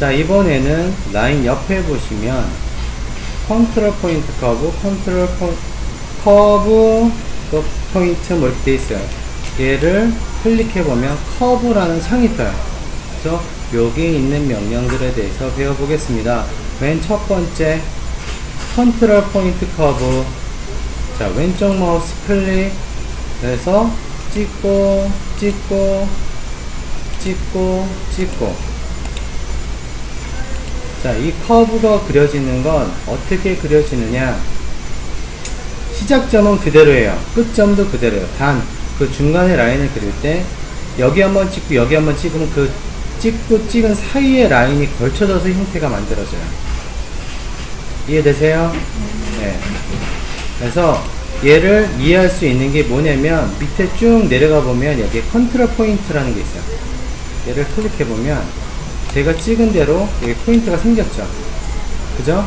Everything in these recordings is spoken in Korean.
자 이번에는 라인 옆에 보시면 컨트롤 포인트 커브 컨트롤 포, 커브 또 포인트 뭐 이렇게 돼 있어요. 얘를 클릭해 보면 커브라는 창이 떠요. 그래서 여기 있는 명령들에 대해서 배워보겠습니다. 맨 첫 번째 컨트롤 포인트 커브. 자 왼쪽 마우스 클릭 해서 찍고 찍고 찍고 찍고 자, 이 커브가 그려지는 건 어떻게 그려지느냐? 시작점은 그대로예요. 끝점도 그대로예요. 단, 그 중간에 라인을 그릴 때, 여기 한번 찍고, 여기 한번 찍으면 그 찍고 찍은 사이에 라인이 걸쳐져서 형태가 만들어져요. 이해되세요? 네. 그래서 얘를 이해할 수 있는 게 뭐냐면, 밑에 쭉 내려가 보면 여기 컨트롤 포인트라는 게 있어요. 얘를 클릭해 보면, 제가 찍은 대로 여기 포인트가 생겼죠. 그죠?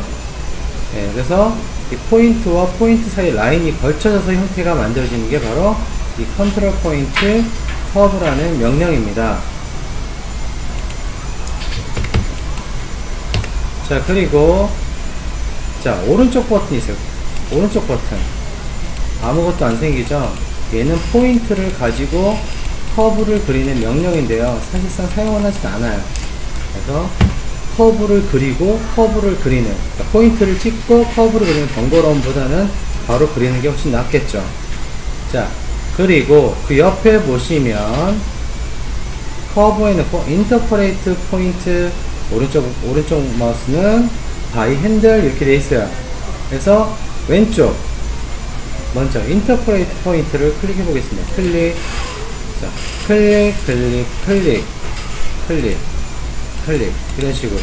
네, 그래서 이 포인트와 포인트 사이 라인이 걸쳐져서 형태가 만들어지는 게 바로 이 컨트롤 포인트 커브라는 명령입니다. 자, 그리고 자, 오른쪽 버튼이 있어요. 오른쪽 버튼. 아무것도 안 생기죠? 얘는 포인트를 가지고 커브를 그리는 명령인데요. 사실상 사용은 하진 않아요. 그래서 커브를 그리고 커브를 그리는 그러니까 포인트를 찍고 커브를 그리는 번거로움보다는 바로 그리는 게 훨씬 낫겠죠. 자 그리고 그 옆에 보시면 커브에 넣고 인터퍼레이트 포인트 오른쪽 오른쪽 마우스는 바이 핸들 이렇게 돼 있어요. 그래서 왼쪽 먼저 인터퍼레이트 포인트를 클릭해 보겠습니다. 클릭. 자 클릭 클릭 클릭 클릭 클릭 이런 식으로.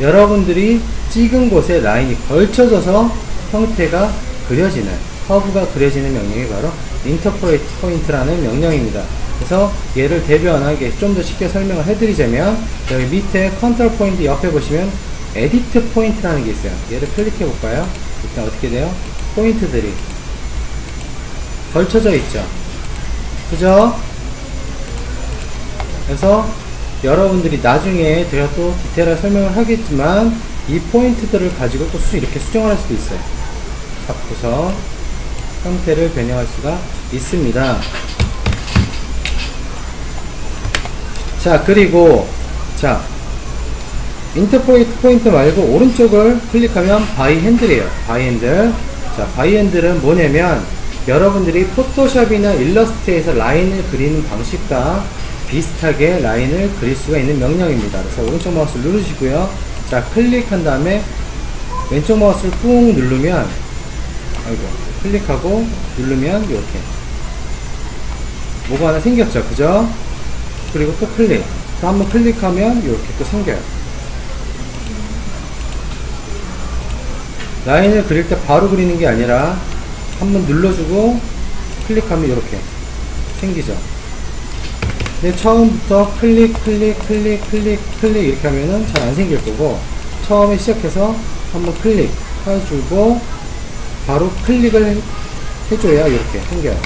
여러분들이 찍은 곳에 라인이 걸쳐져서 형태가 그려지는 커브가 그려지는 명령이 바로 인터포레이트 포인트라는 명령입니다. 그래서 얘를 대변하게 좀 더 쉽게 설명을 해드리자면 여기 밑에 컨트롤 포인트 옆에 보시면 에디트 포인트라는 게 있어요. 얘를 클릭해 볼까요? 일단 어떻게 돼요? 포인트들이 걸쳐져 있죠. 그죠? 그래서 여러분들이 나중에 제가 또 디테일하게 설명을 하겠지만 이 포인트들을 가지고 또 수, 이렇게 수정을 할 수도 있어요. 잡고서 형태를 변형할 수가 있습니다. 자 그리고 자 인터포인트 포인트 말고 오른쪽을 클릭하면 바이 핸들이에요. 바이 핸들. 자 바이 핸들은 뭐냐면 여러분들이 포토샵이나 일러스트에서 라인을 그리는 방식과 비슷하게 라인을 그릴 수가 있는 명령입니다. 그래서 오른쪽 마우스 누르시고요. 자, 클릭한 다음에 왼쪽 마우스를 꾹 누르면 아이고, 클릭하고 누르면 이렇게 뭐가 하나 생겼죠. 그죠? 그리고 또 클릭. 또 한번 클릭하면 이렇게 또 생겨요. 라인을 그릴 때 바로 그리는 게 아니라 한번 눌러주고 클릭하면 이렇게 생기죠. 처음부터 클릭, 클릭, 클릭, 클릭, 클릭 이렇게 하면은 잘 안 생길 거고 처음에 시작해서 한번 클릭 해주고 바로 클릭을 해줘야 이렇게 생겨요.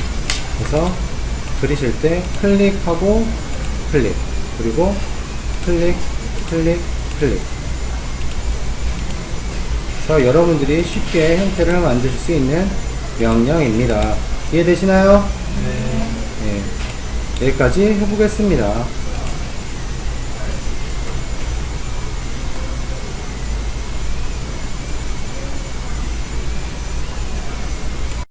그래서 그리실 때 클릭하고 클릭 그리고 클릭, 클릭, 클릭 그래서 여러분들이 쉽게 형태를 만드실 수 있는 명령입니다. 이해되시나요? 네. 네. 여기까지 해보겠습니다.